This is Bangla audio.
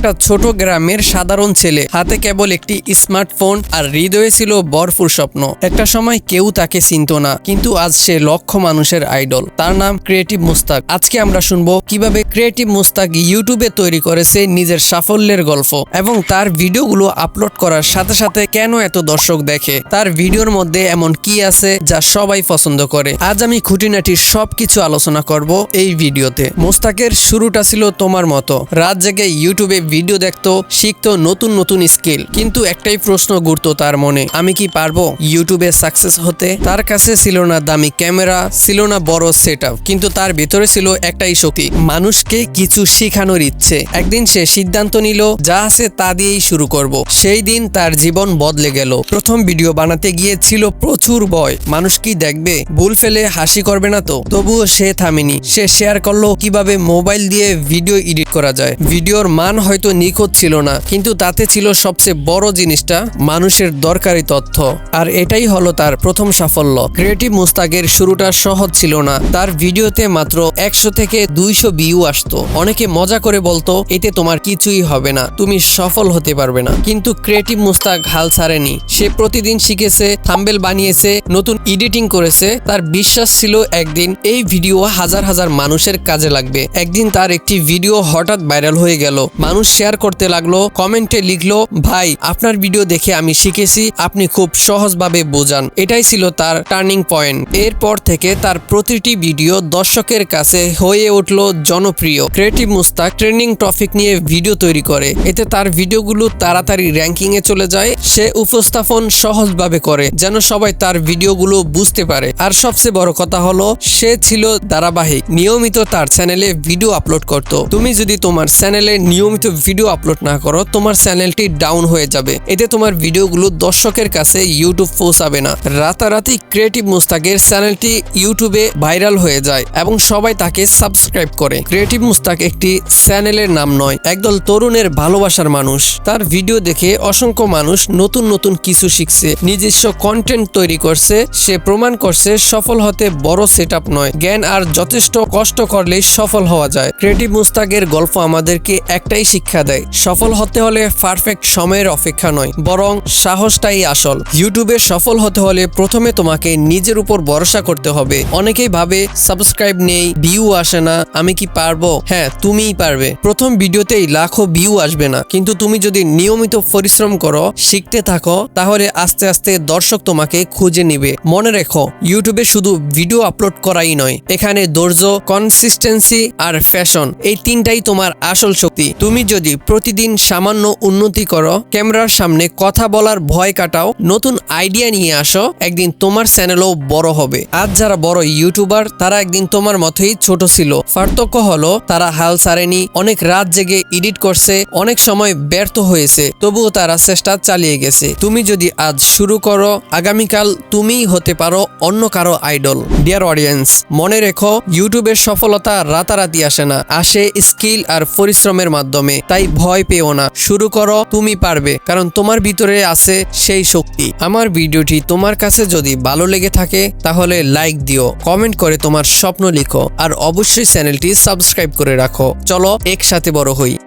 একটা ছোট গ্রামের সাধারণ ছেলে। হাতে কেবল একটি স্মার্টফোন আর হৃদয়ে ছিল বরফুল স্বপ্ন। একটা সময় কেউ তাকে চিনত না, কিন্তু আজ সে লক্ষ মানুষের আইডল। তার নাম ক্রিয়েটিভ মুস্তাক। আজকে আমরা শুনব কীভাবে ক্রিয়েটিভ মুস্তাক ইউটিউবে তৈরি করেছে নিজের সাফল্যের গল্প এবং তার ভিডিওগুলো আপলোড করার সাথে সাথে কেন এত দর্শক দেখে, তার ভিডিওর মধ্যে এমন কি আছে যা সবাই পছন্দ করে। আজ আমি খুঁটিনাটি সবকিছু আলোচনা করব এই ভিডিওতে। মোস্তাকের শুরুটা ছিল তোমার মতো। রাত জেগে ইউটিউবে ভিডিও দেখতো, শিখতো নতুন নতুন স্কিল কিন্তু একটাই প্রশ্ন ঘুরতো তার মনে, আমি কি পারব? ইউটিউবে সাকসেস হতে? তার কাছে ছিল না দামি ক্যামেরা ছিল না বড় সেট কিন্তু তার ভিতরে ছিল একটাই শক্তি, মানুষকে কিছু শেখানোর ইচ্ছে। একদিন সে সিদ্ধান্ত নিল, যা আছে তা দিয়েই শুরু করব। সেই দিন তার জীবন বদলে গেল। প্রথম ভিডিও বানাতে গিয়ে ছিল প্রচুর ভয়। মানুষ কি দেখবে? ভুল ফেলে হাসি করবে না তো? তবুও সে থামেনি। সে শেয়ার করল কীভাবে মোবাইল দিয়ে ভিডিও এডিট করা যায়। ভিডিওর মান হয়তো নিখুঁত ছিল না, কিন্তু তাতে ছিল সবচেয়ে বড় জিনিসটা, মানুষের দরকারি তথ্য। আর এটাই হলো তার প্রথম সাফল্য। ক্রিয়েটিভ মুস্তাকের শুরুটা সহজ ছিল না। তার ভিডিওতে মাত্র একশো থেকে দুইশো ভিউ আসতো। অনেকে মজা করে বলতো, এতে তোমার কিছুই হবে না, তুমি সফল হতে পারবে না। কিন্তু ক্রিয়েটিভ মুস্তাক হাল ছাড়েনি। সে প্রতিদিন শিখেছে, থাম্বেল বানিয়েছে, নতুন এডিটিং করেছে। তার বিশ্বাস ছিল একদিন এই ভিডিও হাজার হাজার মানুষের কাজে লাগবে। একদিন তার একটি ভিডিও হঠাৎ ভাইরাল হয়ে গেল। মানুষ শেয়ার করতে লাগল কমেন্টে লিখলো, ভাই, আপনার ভিডিও দেখে আমি শিখেছি, আপনি খুব সহজভাবে বোঝান। এটাই ছিল তার টার্নিং পয়েন্ট এরপর থেকে তার প্রতিটি ভিডিও দর্শকের কাছে হয়ে উঠল জনপ্রিয়। ক্রিয়েটিভ মুস্তাক ট্রেন্ডিং টপিক নিয়ে ভিডিও তৈরি করে। এতে তার ভিডিওগুলো তাড়াতাড়ি র্যাঙ্কিং এ চলে যায়। সে উপস্থাপন সহজভাবে করে, যেন সবাই তার ভিডিওগুলো বুঝতে পারে। আর সবচেয়ে বড় কথা হলো, সে ছিল ধারাবাহিক। নিয়মিত তার চ্যানেলে ভিডিও আপলোড করত। তুমি যদি তোমার চ্যানেলে নিয়মিত ভিডিও আপলোড না করো, তোমার চ্যানেলটি ডাউন হয়ে যাবে। এতে তোমার ভিডিওগুলো দর্শকের কাছে ইউটিউব পৌঁছাবে না। রাতারাতি ক্রিয়েটিভ মুস্তাকের চ্যানেলটি ইউটিউবে ভাইরাল হয়ে যায় এবং সবাই তাকে সাবস্ক্রাইব করে। ক্রিয়েটিভ মুস্তাক একটি চ্যানেলের নাম নয়, একদল তরুণের ভালোবাসার মানুষ। তার ভিডিও দেখে অসংখ্য মানুষ নতুন নতুন কিছু শিখছে, নিজস্ব কন্টেন্ট তৈরি করছে, সে প্রমাণ করছে সফল হতে বড় সেট নয়। জ্ঞান আর যথেষ্ট কষ্ট করলেই সফল হওয়া যায়। ক্রিয়েটিভ মুস্তাকের গল্প আমাদেরকে একটাই শিক্ষা দেয়। সফল হতে হলে পারফেক্ট সময়ের অপেক্ষা নয়, বরং সাহসটাই আসল। ইউটিউবে সফল হতে হলে প্রথমে তোমাকে নিজের উপর ভরসা করতে হবে। অনেকেই ভাবে, সাবস্ক্রাইব নেই ভিউ আসে না, আমি কি পারব? হ্যাঁ তুমিই পারবে। প্রথম ভিডিওতেই লাখো ভিউ আসবে না। কিন্তু তুমি যদি নিয়মিত পরিশ্রম করো, শিখতে থাকো, তাহলে আস্তে আস্তে দর্শক তোমাকে খুঁজে নিবে। মনে রেখো ইউটিউবে শুধু ভিডিও আপলোড করাই নয়, এখানে ধৈর্য কনসিস্টেন্সি আর ফ্যাশন এই তিনটাই তোমার আসল শক্তি। তুমি যদি প্রতিদিন সামান্য উন্নতি করো, ক্যামেরার সামনে কথা বলার ভয় কাটাও, নতুন আইডিয়া নিয়ে আসো, একদিন তোমার চ্যানেলও বড় হবে। আজ যারা বড় ইউটিউবার, তারা একদিন তোমার মতোই ছোট ছিল। পার্থক্য হলো, তারা হাল ছাড়েনি, অনেক রাত জেগে এডিট করছে, অনেক সময় ব্যর্থ হয়েছে, তবুও তারা চেষ্টা চালিয়ে গেছে। তুমি যদি আজ শুরু করো, আগামীকাল তুমিই হতে পারো অন্য কারও আইডল। ডিয়ার অডিয়েন্স মনে রেখো, ইউটিউবের সফলতা রাতারাতি আসে না, আসে স্কিল আর পরিশ্রমের মাধ্যমে। তাই ভয় পেও না। শুরু করো, তুমি পারবে। কারণ তোমার ভিতরে আছে সেই শক্তি। আমার ভিডিওটি তোমার কাছে যদি ভালো লেগে থাকে, তাহলে লাইক দিও। কমেন্ট করে তোমার স্বপ্ন লিখো। আর অবশ্যই চ্যানেলটি সাবস্ক্রাইব করে রাখো। চলো, একসাথে বড় হই।